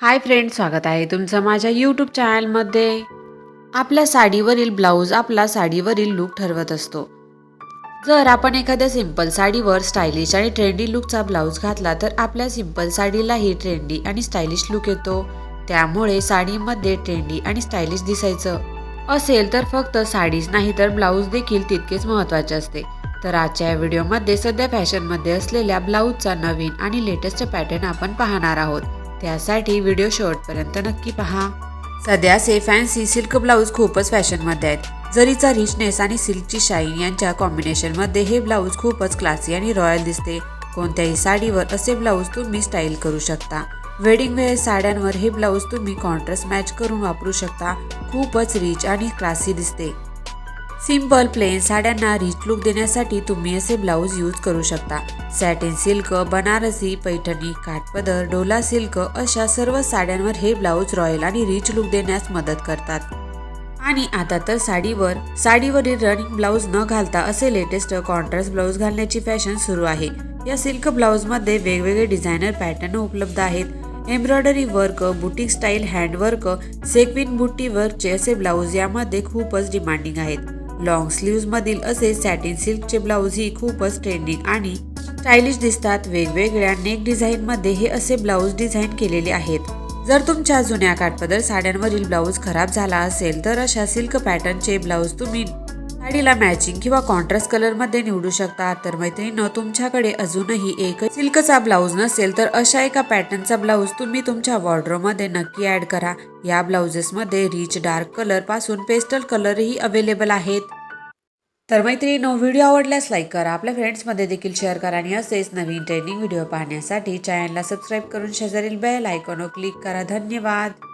Hi friend स्वागत आहे तुमचं माझ्या यूट्यूब चॅनलमध्ये आपल्या साडीवरील ब्लाऊज आपला साडीवरील लूक ठरवत असतो. जर आपण एखाद्या सिंपल साडीवर स्टायलिश आणि ट्रेंडी लुकचा ब्लाऊज घातला तर आपल्या सिंपल साडीलाही ट्रेंडी आणि स्टायलिश लुक येतो. त्यामुळे साडीमध्ये ट्रेंडी आणि स्टायलिश दिसायचं. असेल तर फक्त साडीच नाही तर ब्लाऊज देखील तितकेच महत्त्वाचे असते. तर आजच्या या व्हिडिओमध्ये सध्या फॅशनमध्ये असलेल्या ब्लाऊजचा नवीन आणि लेटेस्ट पॅटर्न आपण पाहणार आहोत. त्यासाठी व्हिडिओ शेवटपर्यंत नक्की पहा. सध्याचे फॅन्सी सिल्क ब्लाऊज खूपच फॅशनमध्ये आहेत. जरीचा रिचनेस आणि सिल्कची शाईन यांच्या कॉम्बिनेशनमध्ये हे ब्लाऊज खूपच क्लासी आणि रॉयल दिसते. कोणत्याही साडीवर असे ब्लाऊज तुम्ही स्टाईल करू शकता. वेडिंग वेअर साड्यांवर हे ब्लाऊज तुम्ही कॉन्ट्रास्ट मॅच करून वापरू शकता. खूपच रिच आणि क्लासी दिसते. सिंपल प्लेन साड्यांना रिच लुक देण्यासाठी तुम्ही असे ब्लाऊज यूज करू शकता. Satin silk Banarasi Paithani Kathpadar Dola silk अशा सर्व साड्यांवर हे ब्लाऊज रॉयल आणि रिच लुक देण्यास मदत करतात. आणि आता तर साडीवर साडीवरील रनिंग ब्लाऊज न घालता असे लेटेस्ट कॉन्ट्रास्ट ब्लाऊज घालण्याची फॅशन सुरू आहे. या सिल्क ब्लाऊजमध्ये वेगवेगळे डिझायनर पॅटर्न उपलब्ध आहेत. Embroidery work boutique style handwork sequin बुट्टी वर्कचे असे ब्लाऊज यामध्ये खूपच डिमांडिंग आहेत. लॉंग स्लीव्जमधील असे सॅटिन सिल्कचे ब्लाऊज ही खूपच ट्रेंडिंग आणि स्टायलिश दिसतात. वेगवेगळ्या नेक डिझाईनमध्ये हे असे ब्लाऊज डिझाईन केलेले आहेत. जर तुमच्या जुन्या काठपदर साड्यांवरील ब्लाऊज खराब झाला असेल तर अशा सिल्क पॅटर्नचे ब्लाऊज तुम्ही साडीला मॅचिंग किंवा कॉन्ट्रास्ट कलरमध्ये निवडू शकता तर मैत्रिणीनं तुमच्याकडे अजूनही एक सिल्कचा ब्लाऊज नसेल तर अशा एका पॅटर्नचा ब्लाऊज तुम्ही तुमच्या वॉर्ड्रोमध्ये नक्की ॲड करा. या ब्लाउजेसमध्ये रिच डार्क कलरपासून पेस्टल कलरही अवेलेबल आहेत. तर मैत्रिणीनो व्हिडिओ आवडल्यास लाईक करा. आपल्या फ्रेंड्समध्ये देखील शेअर करा आणि असेच नवीन ट्रेनिंग व्हिडिओ पाहण्यासाठी चॅनलला सबस्क्राईब करून शेजारील बेल आयकॉनवर क्लिक करा. धन्यवाद!